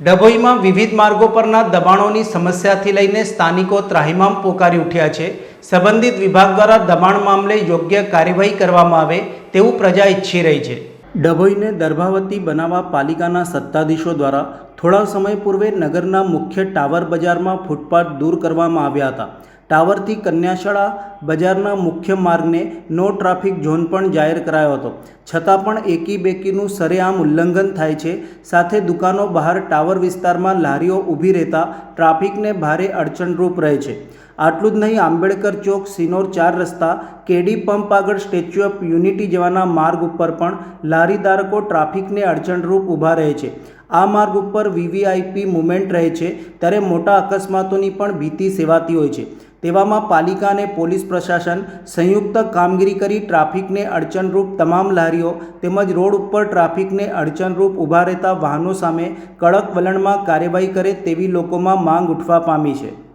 ડભોઈમાં વિવિધ માર્ગો પરના દબાણોની સમસ્યાથી લઈને સ્થાનિકો ત્રાહિમામ પોકારી ઉઠ્યા છે. સંબંધિત વિભાગ દ્વારા દબાણ મામલે યોગ્ય કાર્યવાહી કરવામાં આવે તેવું પ્રજા ઈચ્છી રહી છે. ડભોઈને દર્ભાવતી બનાવવા પાલિકાના સત્તાધીશો દ્વારા થોડા સમય પૂર્વે નગરના મુખ્ય ટાવર બજારમાં ફૂટપાથ દૂર કરવામાં આવ્યા હતા. ટાવરથી કન્યાશાળા બજારના મુખ્ય માર્ગને નો ટ્રાફિક ઝોન પણ જાહેર કરાયો હતો. છતાં પણ એકી બેકીનું સરેઆમ ઉલ્લંઘન થાય છે. સાથે દુકાનો બહાર ટાવર વિસ્તારમાં લારીઓ ઊભી રહેતા ટ્રાફિકને ભારે અડચણરૂપ રહે છે. આટલું જ નહીં, આંબેડકર ચોક, સિનોર ચાર રસ્તા, કેડી પંપ આગળ સ્ટેચ્યુ ઓફ યુનિટી જવાના માર્ગ ઉપર પણ લારી ધારકો ટ્રાફિકને અડચણરૂપ ઊભા રહે છે. આ માર્ગ ઉપર વીવીઆઈપી મુવમેન્ટ રહે છે, ત્યારે મોટા અકસ્માતોની પણ ભીતિ સેવાતી હોય છે. તેવામાં પાલિકા અને પોલીસ પ્રશાસન સંયુક્ત કામગીરી કરી ટ્રાફિકને અડચણરૂપ તમામ લારીઓ તેમજ રોડ ઉપર ટ્રાફિકને અડચણરૂપ ઊભા રહેતા વાહનો સામે કડક વલણમાં કાર્યવાહી કરે તેવી લોકોમાં માંગ ઉઠવા પામી છે.